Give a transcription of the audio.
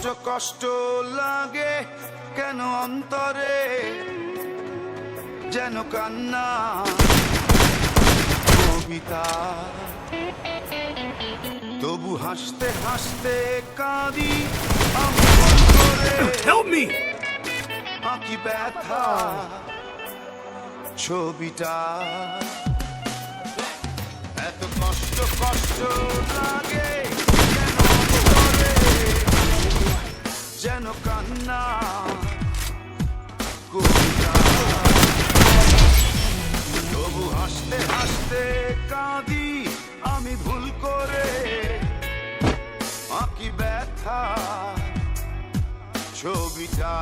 কষ্ট কষ্ট লাগে কেন অন্তরে? যেন কান্না কবিতা। তবু হাসতে হাসতে কাঁদি আমি! আঁকি ব্যথা ছবিটা। এত কষ্ট কষ্ট তবু হাসতে হাসতে কাঁদি আমি ভুল করে ব্যথা ছবিটা।